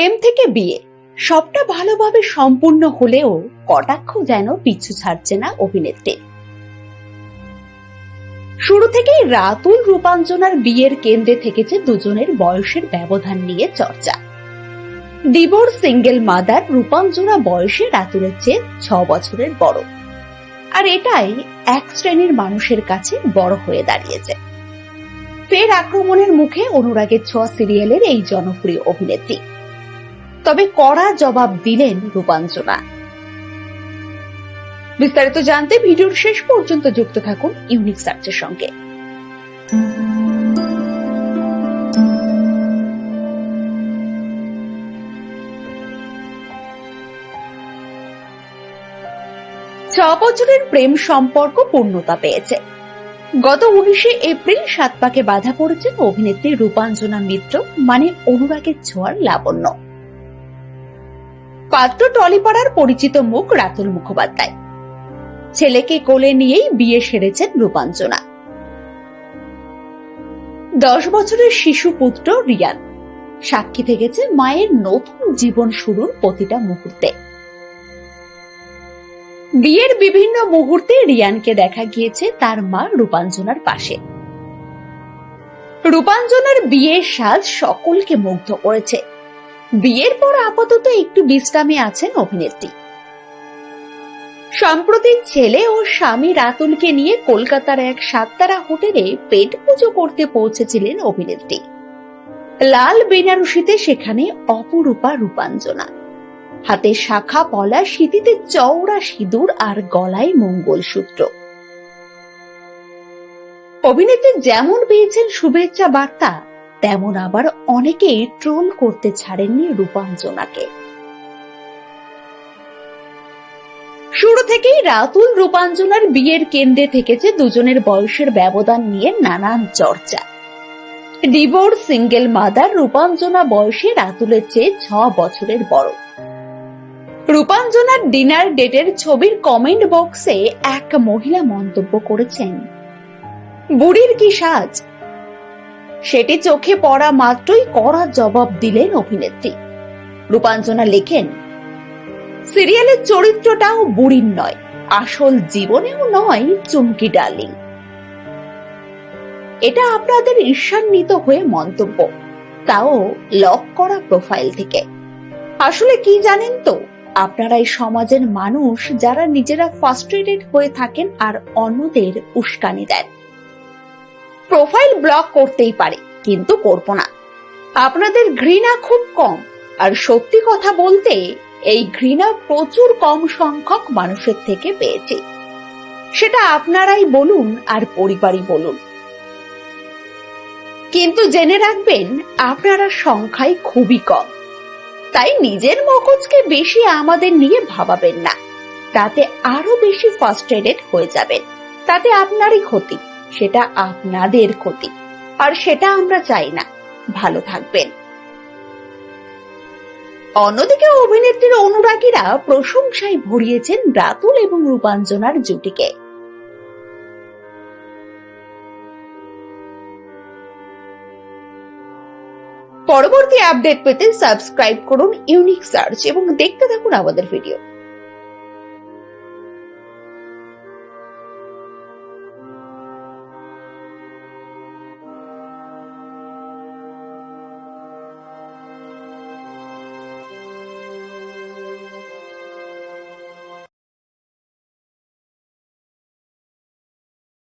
প্রেম থেকে বিয়ে। সবটা ভালোভাবে সম্পূর্ণ হলেও কটাক্ষ যেন পিছু ছাড়ছে না অভিনেত্রী। শুরু থেকেই রাতুল রূপাঞ্জনার বিয়ের কেন্দ্রে থেকেছে দুজনের বয়সের ব্যবধান নিয়ে চর্চা। ডিভোর্স সিঙ্গেল মাদার রূপাঞ্জনা বয়সে রাতুলের চেয়ে ছ বছরের বড়। আর এটাই এক শ্রেণির মানুষের কাছে বড় হয়ে দাঁড়িয়েছে। ফের আক্রমণের মুখে অনুরাগের ছোঁয়া সিরিয়ালের এই জনপ্রিয় অভিনেত্রী। তবে কড়া জবাব দিলেন রূপাঞ্জনা। বিস্তারিত জানতে ভিডিওর শেষ পর্যন্ত যুক্ত থাকুন ইউনিক সার্চের সঙ্গে। ছ বছরের প্রেম সম্পর্ক পূর্ণতা পেয়েছে। গত উনিশে এপ্রিল সাত পাকে বাধা পড়েছেন অভিনেত্রী রূপাঞ্জনা মিত্র মানে অনুরাগের ছোঁয়ার লাবণ্য। পাত্র টলিপাড়ার পরিচিত মুখ রাতুল মুখোপাধ্যায়। ছেলেকে কোলে নিয়েই বিয়ে সেরেছেন রূপাঞ্জনা। দশ বছরের শিশু পুত্র রিয়ান। সাক্ষী থেকেছে মায়ের নতুন জীবন শুরুর প্রতিটা মুহূর্তে। বিয়ের বিভিন্ন মুহূর্তে রিয়ানকে দেখা গিয়েছে তার মা রূপাঞ্জনার পাশে। রূপাঞ্জনার বিয়ের সাজ সকলকে মুগ্ধ করেছে। বিয়ের পর আপাতত একটু বিশ্রামে আছেন অভিনেত্রী। সম্প্রতি ছেলে ও স্বামী রাতুলকে নিয়ে কলকাতার এক সাততারা হোটেলে পেট পুজো করতে পৌঁছেছিলেন অভিনেত্রী। লাল বেনারসিতে সেখানে অপরূপা রূপাঞ্জনা। হাতে শাখা পলা শীতিতে চওড়া সিঁদুর আর গলায় মঙ্গলসূত্র। অভিনেত্রী যেমন পেয়েছেন শুভেচ্ছা বার্তা তেমন আবার অনেকেই ট্রোল করতে ছাড়েননি রূপাঞ্জনাকে। শুরু থেকেই রাতুল রূপাঞ্জনার বিয়ের কেন্দ্রে থেকেছে দুজনের বয়সের ব্যবধান নিয়ে নানান চর্চা। ডিভোর্স সিঙ্গেল মাদার রূপাঞ্জনা বয়সে রাতুলের চেয়ে ছ বছরের বড়। রূপাঞ্জনার ডিনার ডেটের ছবির কমেন্ট বক্সে এক মহিলা মন্তব্য করেছেন, বুড়ির কি সাজ? সেটি চোখে পড়া মাত্রই কড়া জবাব দিলেন অভিনেত্রী। রূপাঞ্জনা লেখেন, সিরিয়ালের চরিত্রটাও বুড়ির নয়, আসল জীবনেও নয় চুমকি ডার্লিং। এটা আপনাদের ঈর্ষান্বিত হয়ে মন্তব্য, তাও লক করা প্রোফাইল থেকে। আসলে কি জানেন তো, আপনারা এই সমাজের মানুষ যারা নিজেরা ফার্স্ট্রেটেড হয়ে থাকেন আর অন্যদের উস্কানি দেন। প্রোফাইল ব্লক করতেই পারে, কিন্তু করব না। আপনাদের ঘৃণা খুব কম, আর সত্যি কথা বলতে, এই ঘৃণা প্রচুর কম সংখ্যক মানুষের থেকে পেয়েছি। সেটা আপনারাই বলুন আর পরিবারই বলুন। কিন্তু জেনে রাখবেন, আপনারা সংখ্যায় খুবই কম। তাই নিজের মগজকে বেশি আমাদের নিয়ে ভাবাবেন না। তাতে আরও বেশি ফার্স্ট্রেটেড হয়ে যাবেন। তাতে আপনারই ক্ষতি। সেটা আপনাদের ক্ষতি। আর সেটা আমরা চাই না। ভালো থাকবেন। অন্যদিকে অভিনেত্রীর অনুরাগীরা প্রশংসায় ভরিয়েছেন রাতুল এবং রূপাঞ্জনার জুটিকে। পরবর্তী আপডেট পেতে সাবস্ক্রাইব করুন ইউনিক সার্চ এবং দেখতে থাকুন আমাদের ভিডিও।